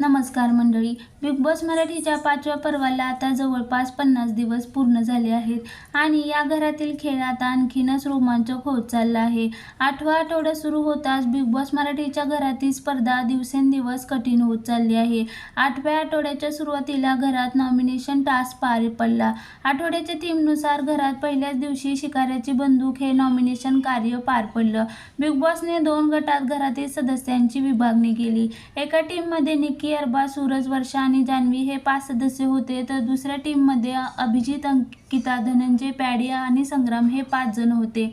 नमस्कार मंडळी. Big boss मराठीच्या पाचव्या पर्वाला आता जवळपास पन्नास दिवस पूर्ण झाले आहेत आणि या घरातील खेळ आता आणखीनच रोमांचक होत चालला आहे. आठवा आठवडा सुरू होताच बिग बॉस मराठीच्या घरातील स्पर्धा दिवसेंदिवस कठीण होत चालली आहे. आठव्या आठवड्याच्या सुरुवातीला घरात नॉमिनेशन टास्क पार पडला. आठवड्याच्या थीमनुसार घरात पहिल्याच दिवशी शिकाऱ्याची बंदूक हे नॉमिनेशन कार्य पार पडलं. बिग बॉसने दोन गटात घरातील सदस्यांची विभागणी केली. एका टीममध्ये निकी अरबा सूरज वर्षा आणि जान्हवी हे पाच सदस्य होते. तर दुसऱ्या टीममध्ये अभिजित अंकिता धनंजय पॅडिया आणि संग्राम हे पाच जण होते.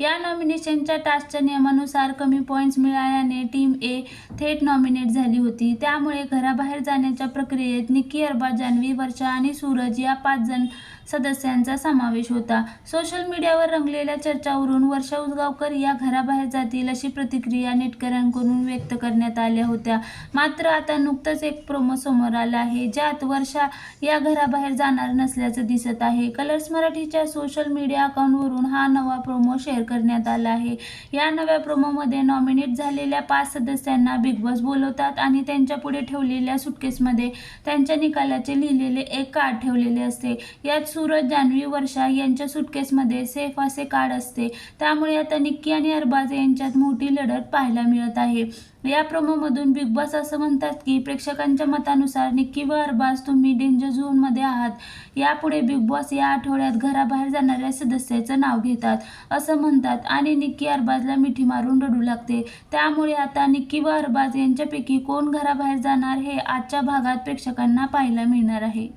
या नॉमिनेशनच्या टास्कच्या नियमानुसार कमी पॉईंट्स मिळाल्याने टीम ए थेट नॉमिनेट झाली होती. त्यामुळे घराबाहेर जाण्याच्या प्रक्रियेत निकी अरबा जान्हवी वर्षा आणि सूरज या पाच जण सदस्यांचा समावेश होता. सोशल मीडियावर रंगलेल्या चर्चावरून वर्षा उजगावकर या घराबाहेर जातील अशी प्रतिक्रिया नेटकऱ्यांकडून व्यक्त करण्यात आल्या होत्या. मात्र आता नुकतंच एक प्रोमो समोर आला आहे ज्यात वर्षा या घराबाहेर जाणार नसल्याचं दिसत आहे. कलर्स मराठीच्या सोशल मीडिया अकाउंटवरून हा नवा प्रोमो शेअर करण्यात आला आहे. या नव्या प्रोमोमध्ये नॉमिनेट झालेल्या पाच सदस्यांना बिग बॉस बोलवतात आणि त्यांच्या पुढे ठेवलेल्या सुटकेसमध्ये त्यांच्या निकालाचे लिहिलेले एक कार्ड ठेवलेले असते. यात सूरज जान्हवी वर्षा यांच्या सुटकेसमध्ये सेफ असे कार्ड असते. त्यामुळे आता निक्की आणि अरबाज यांच्यात मोठी लढत पाहायला मिळत आहे. या प्रोमोमधून बिग बॉस असं म्हणतात की प्रेक्षकांच्या मतानुसार निक्की व अरबाज तुम्ही डेंजर झोनमध्ये आहात. यापुढे बिग बॉस या आठवड्यात घराबाहेर जाणाऱ्या सदस्याचं नाव घेतात असं म्हणतात आणि निक्की अरबाजला मिठी मारून रडू लागते. त्यामुळे आता निक्की व अरबाज यांच्यापैकी कोण घराबाहेर जाणार हे आजच्या भागात प्रेक्षकांना पाहायला मिळणार आहे.